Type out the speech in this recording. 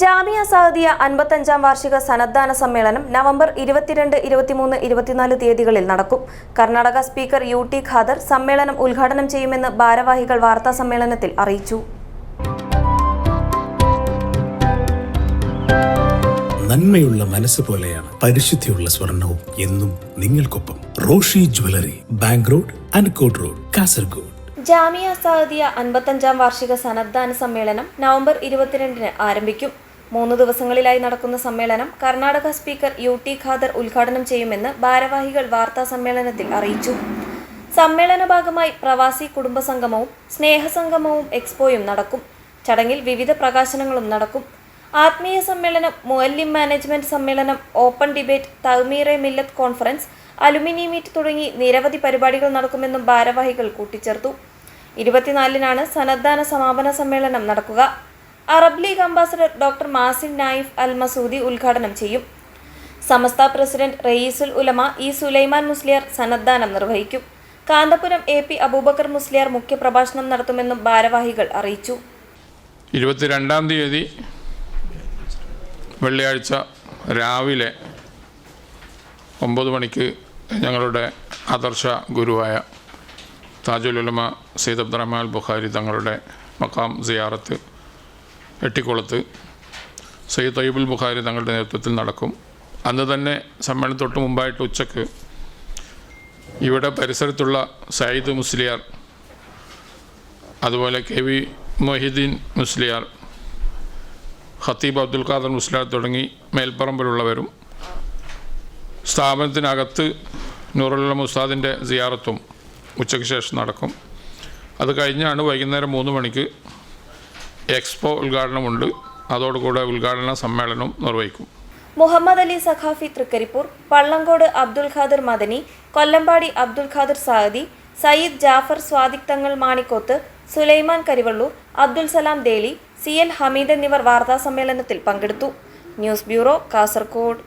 ജാമിയ സഅദിയ അൻപത്തഞ്ചാം വാർഷിക സന്നദ്ധാന സമ്മേളനം നവംബർ ഇരുപത്തിരണ്ട് ഇരുപത്തിമൂന്ന് ഇരുപത്തിനാല് തീയതികളിൽ നടക്കും. Karnataka speaker U T Khader സമ്മേളനം ഉദ്ഘാടനം ചെയ്യുമെന്ന് ഭാരവാഹികൾ വാർത്താ സമ്മേളനത്തിൽ അറിയിച്ചു. നന്മയുള്ള മനസ്സ് പോലെയാണ് പരിശുദ്ധിയുള്ള സ്വർണവും എന്നും നിങ്ങൾക്കൊപ്പം Roshi jewellery bank road Ankot road Kasaragod. Jamia Saadiya അൻപത്തഞ്ചാം വാർഷിക സന്നദ്ധാന സമ്മേളനം നവംബർ ഇരുപത്തിരണ്ടിന് ആരംഭിക്കും. മൂന്ന് ദിവസങ്ങളിലായി നടക്കുന്ന സമ്മേളനം Karnataka speaker U T Khader ഉദ്ഘാടനം ചെയ്യുമെന്ന് ഭാരവാഹികൾ വാർത്താ സമ്മേളനത്തിൽ അറിയിച്ചു. സമ്മേളന ഭാഗമായി പ്രവാസി കുടുംബ സംഗമവും സ്നേഹസംഗമവും എക്സ്പോയും നടക്കും. ചടങ്ങിൽ വിവിധ പ്രകാശനങ്ങളും നടക്കും. ആത്മീയ സമ്മേളനം മുഅല്ലിം മാനേജ്മെന്റ് സമ്മേളനം ഓപ്പൺ ഡിബേറ്റ് തൗമീറെ മില്ലത്ത് കോൺഫറൻസ് അലുമിനി മീറ്റ് തുടങ്ങി നിരവധി പരിപാടികൾ നടക്കുമെന്നും ഭാരവാഹികൾ കൂട്ടിച്ചേർത്തു. ഇരുപത്തിനാലിനാണ് സന്നദ്ധാന സമാപന സമ്മേളനം നടക്കുക. Arab league ambassador doctor Mazin Nayif Al Masoodi ഉദ്ഘാടനം ചെയ്യും. സമസ്ത പ്രസിഡന്റ് റയീസുൽ ഉലമ ഇ സുലൈമാൻ മുസ്ലിയാർ സന്നദ്ധാനം നിർവഹിക്കും. കാന്തപുരം എ പി അബൂബക്കർ മുസ്ലിയാർ മുഖ്യപ്രഭാഷണം നടത്തുമെന്നും ഭാരവാഹികൾ അറിയിച്ചു. ഇരുപത്തിരണ്ടാം തീയതി വെള്ളിയാഴ്ച രാവിലെ ഒമ്പത് മണിക്ക് ഞങ്ങളുടെ ആദർശ ഗുരുവായ താജുൽ ഉലമ സയ്യിദ് അബ്ദുറഹ്മാൻ ബുഖാരി തങ്ങളുടെ മക്കാം സിയാറത്ത് എട്ടിക്കുളത്ത് സയ്യിദ് തയ്യബുൽ ബുഖാരി തങ്ങളുടെ നേതൃത്വത്തിൽ നടക്കും. അന്ന് തന്നെ സമ്മേളനത്തൊട്ട് മുമ്പായിട്ട് ഉച്ചയ്ക്ക് ഇവിടെ പരിസരത്തുള്ള സയ്യിദ് മുസ്ലിയാർ അതുപോലെ കെ വി മൊഹിദ്ദീൻ മുസ്ലിയാർ ഖത്തീബ് അബ്ദുൽ ഖാദർ മുസ്ലിയാർ തുടങ്ങി മേൽപ്പറമ്പിലുള്ളവരും സ്ഥാപനത്തിനകത്ത് നൂറുള്ള മുസ്താദിന്റെ സിയാറത്തും ഉച്ചയ്ക്ക് ശേഷം നടക്കും. അത് കഴിഞ്ഞാണ് വൈകുന്നേരം മൂന്ന് മണിക്ക് എക്സ്പോ ഉദ്ഘാടനമുണ്ട്. അതോടുകൂടെ ഉദ്ഘാടന സമ്മേളനം നിർവഹിക്കും. മുഹമ്മദ് അലി സഖാഫി തൃക്കരിപ്പൂർ പള്ളങ്കോട് അബ്ദുൽ ഖാദർ മദനി കൊല്ലമ്പാടി അബ്ദുൽ ഖാദർ സാദി സയ്യിദ് ജാഫർ സ്വാദിഖ് തങ്ങൾ മാണിക്കോത്ത് സുലൈമാൻ കരിവള്ളൂർ അബ്ദുൽ സലാം ദേലി സി എൽ ഹമീദ് എന്നിവർ വാർത്താ സമ്മേളനത്തിൽ പങ്കെടുത്തു. News bureau Kasaragod